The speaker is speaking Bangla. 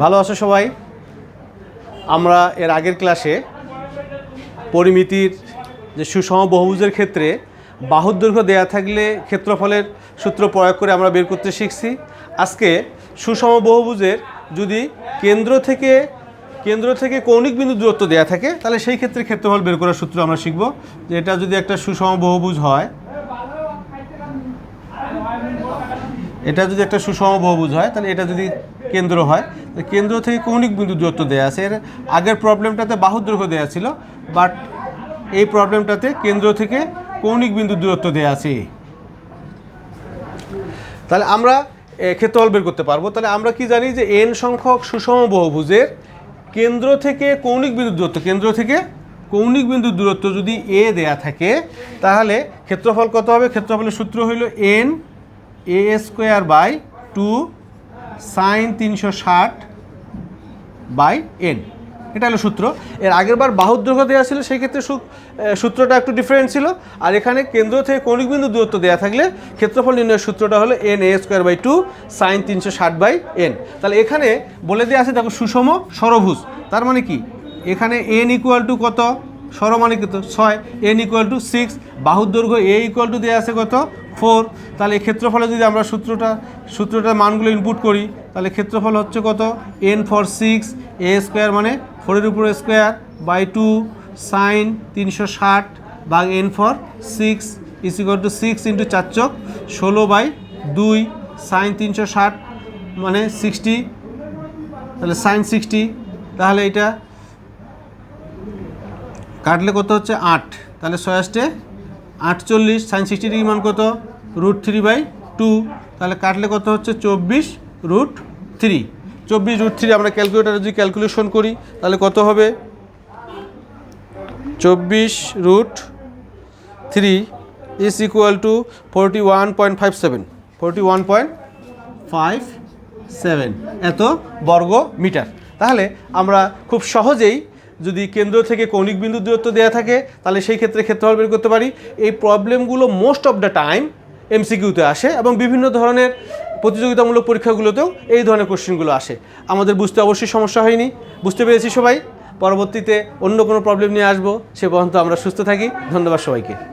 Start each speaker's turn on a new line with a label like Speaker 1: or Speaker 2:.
Speaker 1: ভালো আছো সবাই? আমরা এর আগের ক্লাসে পরিমিতির যে সুষম বহুভুজের ক্ষেত্রে বাহুর দৈর্ঘ্য দেয়া থাকলে ক্ষেত্রফলের সূত্র প্রয়োগ করে আমরা বের করতে শিখছি। আজকে সুষম বহুভুজের যদি কেন্দ্র থেকে কেন্দ্র থেকে কৌণিক বিন্দু দূরত্ব দেয়া থাকে, তাহলে সেই ক্ষেত্রে ক্ষেত্রফল বের করার সূত্র আমরা শিখব। যে এটা যদি একটা সুষম বহুভুজ হয়, এটা যদি একটা সুষম বহুভুজ হয়, তাহলে এটা যদি কেন্দ্র হয়। কেন্দ্র থেকে কৌণিক বিন্দু দূরত্ব দেওয়া আছে। এর আগের প্রবলেমটাতে বাহুর দৈর্ঘ্য দেওয়া ছিল, বাট এই প্রবলেমটাতে কেন্দ্র থেকে কৌণিক বিন্দু দূরত্ব দেওয়া আছে। তাহলে আমরা ক্ষেত্রফল বের করতে পারব। তাহলে আমরা কি জানি যে এন সংখ্যক সুষম বহুভুজের কেন্দ্র থেকে কৌণিক বিন্দু দূরত্ব, কেন্দ্র থেকে কৌণিক বিন্দু দূরত্ব যদি এ দেয়া থাকে, তাহলে ক্ষেত্রফল কত হবে? ক্ষেত্রফলের সূত্র হইল n a square by two sine তিনশো ষাট বাই এন এটা হলো সূত্র। এর আগের বার বাহুর দৈর্ঘ্য দেওয়া ছিল, সেই ক্ষেত্রে সূত্রটা একটু ডিফারেন্ট ছিল। আর এখানে কেন্দ্র থেকে কৌণিক বিন্দু দূরত্ব দেওয়া থাকলে ক্ষেত্রফল নির্ণয়ের সূত্রটা হলো n a square by two sine তিনশো ষাট বাই এন তাহলে এখানে বলে দেওয়া আছে, দেখো সুষম ষড়ভুজ তার মানে কি? এখানে এন ইকুয়াল টু কত? সরমানি কত ছয় এন ইকুয়াল টু সিক্স বাহুর দৈর্ঘ্য এ ইকুয়াল টু দেওয়া আছে কত? ফোর তাহলে ক্ষেত্রফলে যদি আমরা সূত্রটা, সূত্রটার মানগুলো ইনপুট করি, তাহলে ক্ষেত্রফল হচ্ছে কত? N for six a square মানে ফোরের উপর স্কোয়ার বাই টু সাইন তিনশো ষাট by n for six is equal to six into চার চক ষোলো বাই দুই সাইন তিনশো ষাট মানে সিক্সটি তাহলে সাইন সিক্সটি তাহলে এটা কাটলে কত হচ্ছে আট? তাহলে ছয় ছয়াশটে আটচল্লিশ সাইন সিক্সটি ডিগ্রি মান কত? রুট থ্রি বাই টু তাহলে কাটলে কত হচ্ছে? চব্বিশ রুট থ্রি চব্বিশ রুট থ্রি আমরা ক্যালকুলেটারে যদি ক্যালকুলেশন করি, তাহলে কত হবে? চব্বিশ root three is equal to forty one point five seven forty one point five seven এত বর্গ মিটার তাহলে আমরা খুব সহজেই যদি কেন্দ্র থেকে কৌণিক বিন্দু দূরত্ব দেওয়া থাকে, তাহলে সেই ক্ষেত্রে ক্ষেত্রফল বের করতে পারি। এই প্রবলেমগুলো মোস্ট অফ দ্য টাইম এমসিকিউতে আসে এবং বিভিন্ন ধরনের প্রতিযোগিতামূলক পরীক্ষাগুলোতেও এই ধরনের কোশ্চেনগুলো আসে। আমাদের বুঝতে অবশ্যই সমস্যা হয়নি। বুঝতে পেরেছি সবাই। পরবর্তীতে অন্য কোনো প্রবলেম নিয়ে আসব। সে পর্যন্ত আমরা সুস্থ থাকি। ধন্যবাদ সবাইকে।